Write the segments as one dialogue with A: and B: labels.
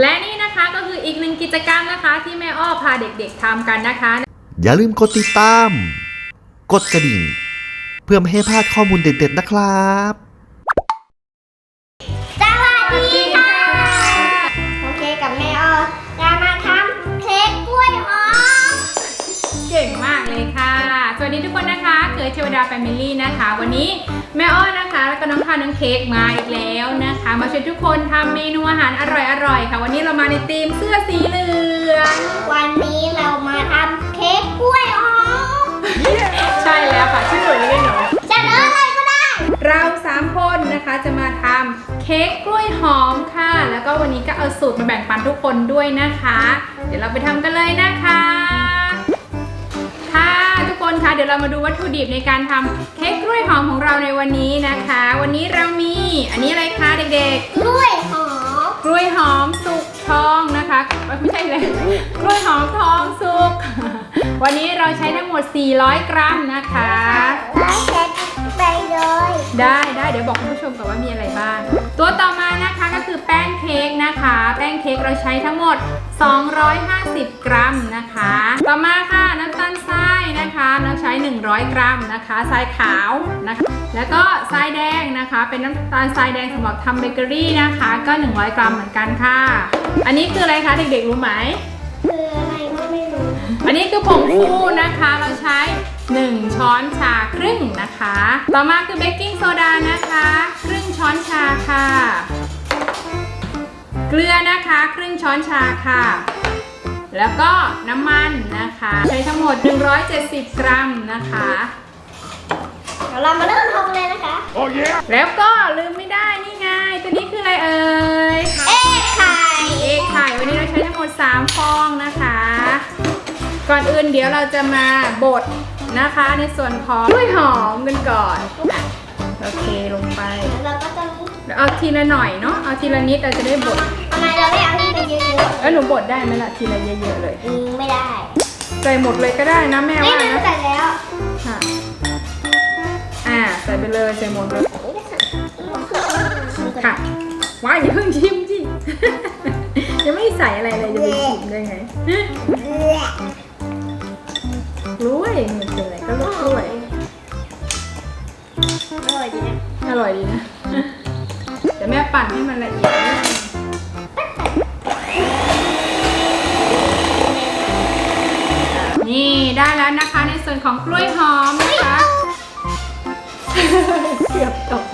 A: และนี่นะคะก็คืออีกหนึ่งกิจกรรมนะคะที่แม่อ้อพาเด็กๆทำกันนะคะ
B: อย่าลืมกดติดตาม กดกระดิ่ง เพื่อไม่ให้พลาดข้อมูลเด็ดๆนะครับ
A: งมากเลยค่ะ สวัสดีทุกคนนะคะ เคยเทวดาแฟมิลี่นะคะ วันนี้แม่อ้อนะคะ แล้วก็น้องพาน้องเค้กมาอีกแล้วนะคะ มาช่วยทุกคนทำเมนูอาหารอร่อยๆค่ะ วันนี้เรามาในธีมเสื้อสีเหลือง
C: วันนี้เรามาทำเค้กกล้วยหอม
A: ใช่แล้วค่ะชื่อเลยได้เหรอ
C: จะเนื้ออะไรก็ได้
A: เราสามคนนะคะจะมาทำเค้กกล้วยหอมค่ะ แล้วก็วันนี้ก็เอาสูตรมาแบ่งปันทุกคนด้วยนะคะ เดี๋ยวเราไปทำกันเลยนะคะ ค่ะทุกคนคะเดี๋ยวเรามาดูวัตถุดิบในการทำเค้กกล้วยหอมของเราในวันนี้นะคะ วันนี้เรามีอันนี้อะไรคะเด็ก
C: กล้วยหอม
A: ๆกล้วยหอมสุกทองนะคะเอ้ยไม่ใช่เลย กล้วยหอมทองสุก วันนี้เราใช้ทั้งหมด 400 กรัมนะคะ
C: แล้วเช็ดไปเลย
A: ได้ได้เดี๋ยวบอกคุณผู้ชมก่อนว่ามีอะไรบ้าง ตัวต่อมานะคะก็ คือแป้งเค้กนะคะ แป้งเค้กเราใช้ทั้งหมด 250 กรัมนะคะ ต่อมาค่ะน้ำตาลทรายนะคะเราใช้ 100 กรัมนะคะทรายขาวนะคะแล้วก็ทรายแดงนะคะ เป็นน้ำตาลทรายแดงสำหรับทำเบเกอรี่นะคะ ก็ 100 กรัมเหมือนกันค่ะ อันนี้คืออะไรคะเด็กๆรู้ไหม
C: คืออะไรก็ไม่รู้
A: อันนี้คือผงฟูนะคะเราใช้ 1 ช้อนชาครึ่งนะคะ ต่อมาคือเบกกิ้งโซดานะคะ ครึ่งช้อนชาค่ะ เกลือนะคะ ครึ่งช้อนชาค่ะ แล้วก็น้ำมันนะคะ ใช้ทั้งหมด 170 กรัมนะคะ
C: เดี๋ยวเรามาเริ่มทำเลยนะคะ
A: แล้วก็ลืมไม่ได้นี่ไง ตัวนี้คืออะไรเอ่ย
C: เอ๊ะไข่
A: เอกไข่วันนี้เราใช้ทั้งหมด 3 ฟองนะคะ ก่อนอื่นเดี๋ยวเราจะมาบดนะคะ ในส่วนของกล้วยหอมกันก่อนอะโอเคลงไป
C: เราก็จะ
A: เดี๋ยวเอาทีละหน่อยเนาะเอาทีละนิดเราจะได้บด
C: ทำไม เราไม่เอาที่เป็นเยอะ
A: แล้วหนูบดได้ไหมล่ะทีละเยอะๆเลย
C: ๆอืมไม่ได้
A: ใส่หมดเลยก็ได้นะแม่
C: นี่
A: ว่า
C: มัน
A: นะ
C: ใส่แล้ว
A: ค่ะอ่าใส่ไปเลยใส่หมดเลยค่ะว้ายอย่าเพิ่งชิมจิ ยังไม่ใส่อะไรเลยจะไปชิมได้ไงกล้วยมันเป็นอะไรก็ลูกกล้วย
C: อร่อยดีนะ
A: อร่อยดีนะเดี๋ยวแม่ปั่นให้มันละเอียด ได้แล้วนะคะ ในส่วนของกล้วยหอมนะคะเกือบตก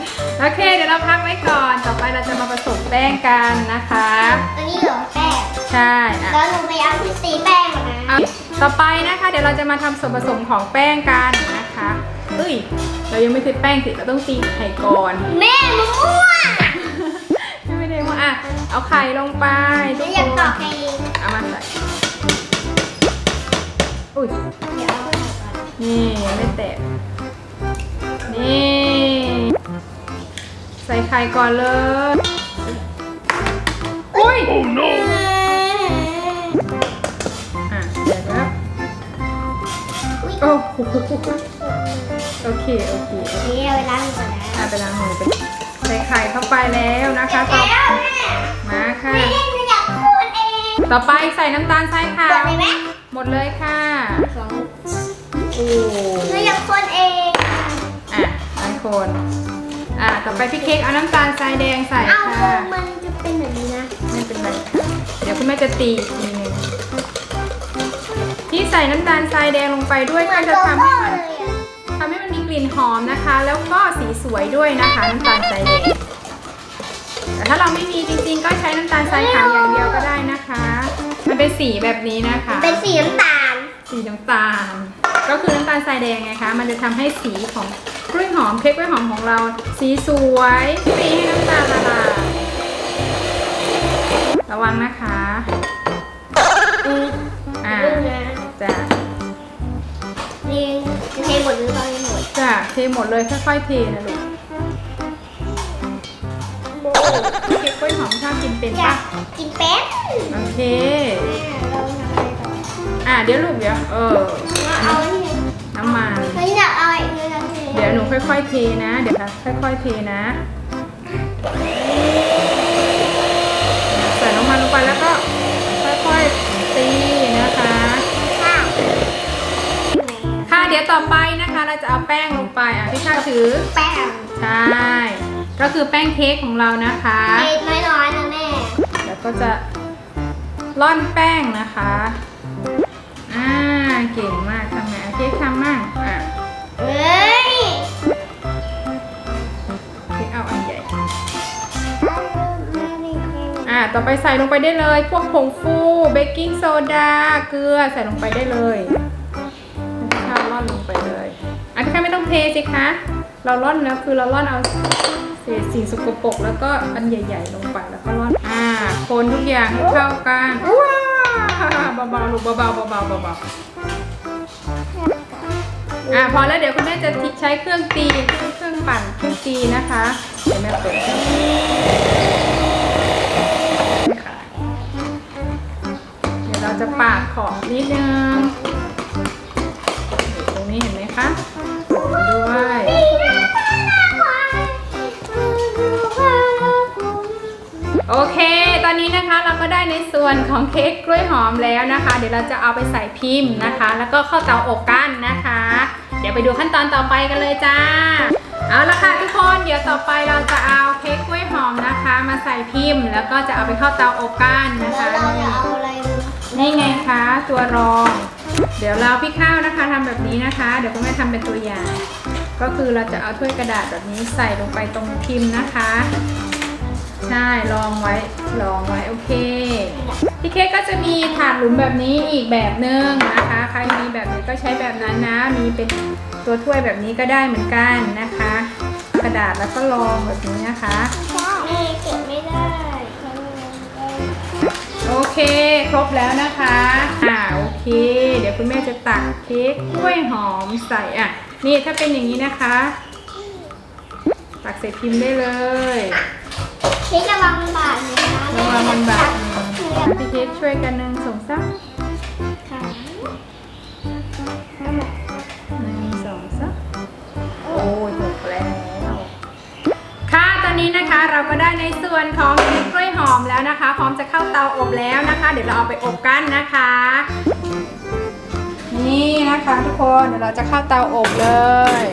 A: โอเค เดี๋ยวเราพักไว้ก่อน ต่อไปเราจะมาผสมแป้งกันนะคะ
C: อันนี้เหรอแป้ง
A: ใช่อะ
C: แล้วหนูไปเอาที่ตีแป้งมานะ
A: เอาต่อไปนะคะ เดี๋ยวเราจะมาทำส่วนผสมของแป้งกันนะคะเฮ้ย เรายังไม่ตีแป้งสิเราต้องตีไข่ก่อน
C: แม่มั่ว
A: ไม่ได้ว่าอะ เอาไข่ลงไป
C: ห
A: ทุ
C: นู
A: ก
C: อยาก
A: ค
C: ตอนกเอง
A: เอามาใส่ อุ้ย
C: เดี๋ยวเอาไข่ก่อน
A: นี่ไม่แตก นี่ ใส่ไข่ก่อนเลย อุ้ยอะเดี๋ยวนะโอ้โหโอเค โอเค
C: เดี๋ยวเวลาก่อนนะ
A: อะไปล้างมือไปใส่ไข่เข้าไปแล้วนะคะต่อ
C: แล้วแม่
A: มาค่ะ
C: แม่หนูอยากพูดเอง
A: ต่อไปใส่น้ำตาลทรายขา
C: เปิด
A: ว
C: เลยไหม
A: หมดเลยค่ะ
C: สอง
A: โอ้
C: หนูอยากคนเอง
A: อะอันคนอะต่อไปพี่เค้กเอาน้ำตาลทรายแดงใส่
C: เอา
A: ค่ะ
C: มันจะเป็นแบบนี้นะ
A: ไม่เป็นไรค่ะเดี๋ยวคุณแม่จะตีอีกทีหนึงที่ใส่น้ำตาลทรายแดงลงไปด้วย
C: เหมื
A: ก็
C: อน
A: จะ
C: โก
A: ทำ
C: โก้
A: ให้มัน
C: เลยอะ
A: ทำให้มันมีกลิ่นหอมนะคะ แล้วก็สีสวยด้วยนะคะน้ำตาลทรายแดงแต่ถ้าเราไม่มีจริงๆ ก็ใช้น้ำตาลทรายขาวอย่างเดียวก็ได้นะคะ มันเป็นสีแบบนี้นะคะ
C: เป็นสีน้ำตาล
A: สีน้ำตาล ก็คือน้ำตาลทรายแดงไงคะ มันจะทำให้สีของกล้วยหอมเค้กกล้วยหอมของเรา สีสวยตีให้น้ำตาลละลายระวังนะคะ
C: อืม
A: อ่า
C: ดูนะ
A: จ้ะ
C: นี่จะเทหมดหรือตอนนี้หมด
A: จ้ะเทหมดเลยค่อยๆเทนะลูกเค้กกล้วยหอมชอบกินเป็น
C: อยา
A: ปะ
C: กกินแป๊บ
A: โอเค
C: เราทำอะไรต่อ
A: อะเดี๋ยวลูกเดี๋ยวเออ
C: เอาอันนี้
A: น้ำมัน
C: ไม่ยอยากเอาอันนี้นะเเดี๋
A: ยวหนูค่อยๆเทนะ เดี๋ยวค่ะค่อยๆเทนะใส่น้ำมันลงไปแล้วก็ค่อยๆตีนะคะ
C: ค่
A: ะเดี๋ยวต่อไปนะคะเราจะเอาแป้งลงไปอะพี่ชาถือ
C: แป้ง
A: ใช่ ก็คือแป้งเค้กของเรานะคะ
C: ไม่น้อยๆนะแม่
A: แล้วก็จะ ร่อนแป้งนะคะ อ่า เก่งมากทำไงเอาเค้กทำมั่งอะ
C: เฮ้ย
A: เค้กเอาอันใหญ่ อ่า ต่อไปใส่ลงไปได้เลย พวกผงฟู เบกกิ้งโซดา เกลือ ใส่ลงไปได้เลยข้าวร่อนลงไปเลยอะพี่ข้าวไม่ต้องเทสิคะ เราร่อนแล้วคือเราร่อนเอาเศษสิ่งสกปรกแล้วก็อันใหญ่ ๆ ลงไปแล้วก็ร่อน อ่า คนทุกอย่างให้เข้ากันว้าวเบาๆลูกเบาๆเบาๆเบาๆอ่าพอแล้วเดี๋ยวคุณแม่จะใช้เครื่องตีเครื่องเครื่องปั่นเครื่องตีนะคะเดี๋ยวแม่เปิดเดี๋ยวเราจะปาดขอบนิดนึงตรงนี้เห็นไหมคะ โอเค ตอนนี้นะคะเราก็ได้ในส่วนของเค้กกล้วยหอมแล้วนะคะ เดี๋ยวเราจะเอาไปใส่พิมพ์นะคะ แล้วก็เข้าเตาอบกันนะคะ เดี๋ยวไปดูขั้นตอนต่อไปกันเลยจ้า เอาละค่ะทุกคน เดี๋ยวต่อไปเราจะเอาเค้กกล้วยหอมนะคะ มาใส่พิมพ์ แล้วก็จะเอาไปเข้าเตาอบกันนะคะ
C: เราจะเอะไรดู
A: นี่ไงคะตัวรอง เดี๋ยวเราพี่ข้าวนะคะทำแบบนี้นะคะ เดี๋ยวคุณแม่ทำเป็นตัวอย่าง ก็คือเราจะเอาถ้วยกระดาษแบบนี้ใส่ลงไปตรงพิมพ์นะคะ ใช่รองไว้รองไว้โอเคพี่เค้กก็จะมีถาดหลุมแบบนี้อีกแบบนึงนะคะ ใครมีแบบนี้ก็ใช้แบบนั้นนะ มีเป็นตัวถ้วยแบบนี้ก็ได้เหมือนกันนะคะ กระดาษแล้วก็รองแบบนี้นะคะ
C: แม่เก็บไม่ได้
A: โอเคครบแล้วนะคะอ่าโอเค เดี๋ยวคุณแม่จะตักเค้กกล้วยหอมใส่อะนี่ถ้าเป็นอย่างนี้นะคะ ตักใส่พิมพ์ได้เลย
C: เค้กระวังบาดนะ
A: ระวังมันบาดมืออะพี่เค้กช่วยกันหนึ่งสองสาม
C: ค่ะ
A: หนึ่งสองสามโอ้ยหกแล้ว ค่ะ ตอนนี้นะคะเราก็ได้ในส่วนของเค้กกล้วยหอมแล้วนะคะ พร้อมจะเข้าเตาอบแล้วนะคะ เดี๋ยวเราเอาไปอบกันนะคะ นี่นะคะทุกคน เดี๋ยวเราจะเข้าเตาอบเลย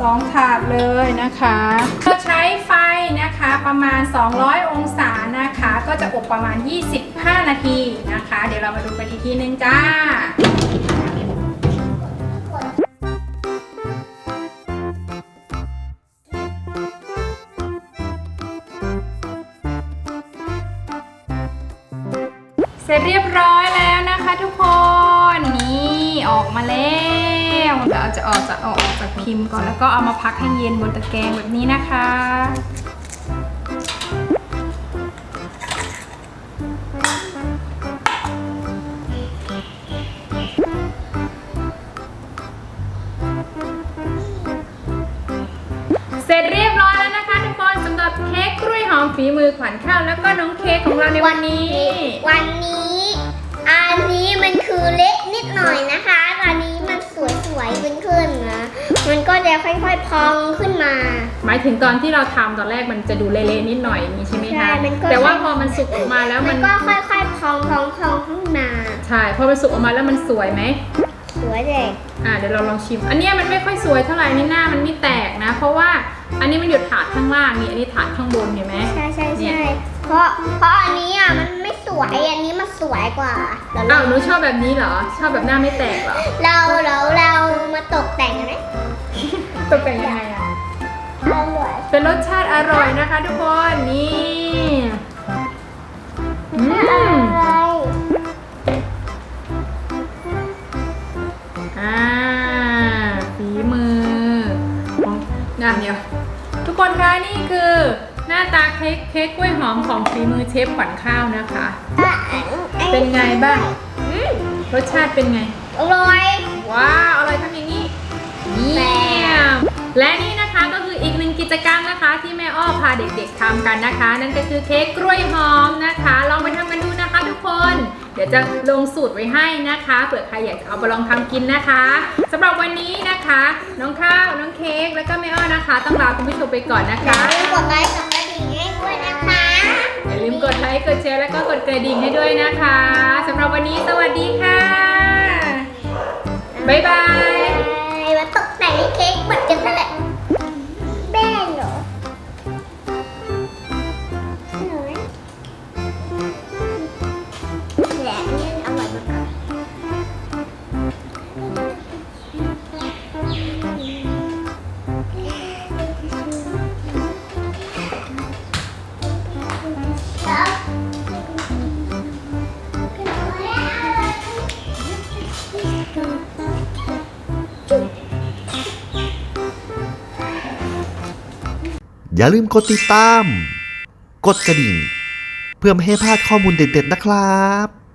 A: สองถาดเลยนะคะเราใช้ไฟนะคะประมาณ 200 องศานะคะ ก็จะอบประมาณ 25 นาทีนะคะ เดี๋ยวเรามาดูกันอีกทีนึงจ้า เดี๋ยวเราจะออกจากเอาออกจากพิมพ์ก่อนแล้วก็เอามาพักให้เย็นบนตะแกรงแบบนี้นะคะ เสร็จเรียบร้อยแล้วนะคะทุกคนสำหรับเค้กกล้วยหอมฝีมือขวัญข้าวแล้วก็น้องเค้กของเราในวันนี้
C: วันนี้ อันนี้มันคือเละนิดหน่อยนะคะตอนนี้มันส วยๆขึ้นขึ้นๆนะ มันก็จะค่อยๆพองขึ้นมา
A: หมายถึงตอนที่เราทำตอนแรกมันจะดูเละๆนิดหน่อยอย่างนี้ใช่ไหม
C: ใช่
A: คะ
C: มันก็
A: แต่ว่าพอมันสุกออกมาแล้ว
C: มั
A: มันน
C: ก็ค่อยๆพองพองพองขึ้นมา
A: ใช่พอมันสุกออกมาแล้วมันสวยไหม
C: สวยเด็ก
A: อ่าเดี๋ยวเราลองชิม อันเนี้ยมันไม่ค่อยสวยเท่าไหร่นี่หน้ามันไม่แตกนะ เพราะว่าอันนี้มันอยู่ถาดข้างล่างนี่อันนี้ถาดข้างบนเห็นไหม
C: ใช่ใช่
A: เนี่
C: ใช่
A: ย
C: เพราะเพราะอันนี้อะมันไม่สวยอันนี้มันสวยกว่า
A: อ้าวหนูชอบแบบนี้เหรอชอบแบบหน้าไม่แตกเหรอ
C: เราเราเรามา กแต่ง
A: ยังไงอะ
C: อร่อย
A: เป็นรสชาติอร่อยนะคะทุกคน นี่อืมอ่าฝีมือของงานเดียว ทุกคนคะนี่คือ หน้าตาเค้กเค้กกล้วยหอมของฝีมือเชฟขวัญข้าวนะคะเป็นไงบ้าง
C: อืม
A: รสชาติเป็นไง
C: อร่อย
A: ว้าวอร่อยทำอย่างนี้เม และนี่นะคะก็คืออีกหนึ่งกิจกรรมนะคะ ที่แม่อ้อพาเด็กๆทำกันนะคะ นั่นก็คือเค้กกล้วยหอมนะคะ ลองไปทำกันดูนะคะทุกคน เดี๋ยวจะลงสูตรไว้ให้นะคะเผื่อใครอยากจะเอาไปลองทำกินนะคะสำหรับวันนี้นะคะ น้องข้าวน้องเค้กแล้วก็แม่อ้อนะคะ ต้องลาคุณผู้ชมไปก่อนนะคะ
C: ลืมกดไลค์กดกระดิ่งให้ด้วยนะคะ
A: อย่า
C: ลืมกดไลค์กดแชร์แล้วก็กดกระดิ่งให้ด้วยนะคะสำหรับวันนี้สวัสดีค่ะ บ๊ายบาย
B: อย่าลืมกดติดตาม กดกระดิ่ง เพื่อไม่ให้พลาดข้อมูลเด็ดๆนะครับ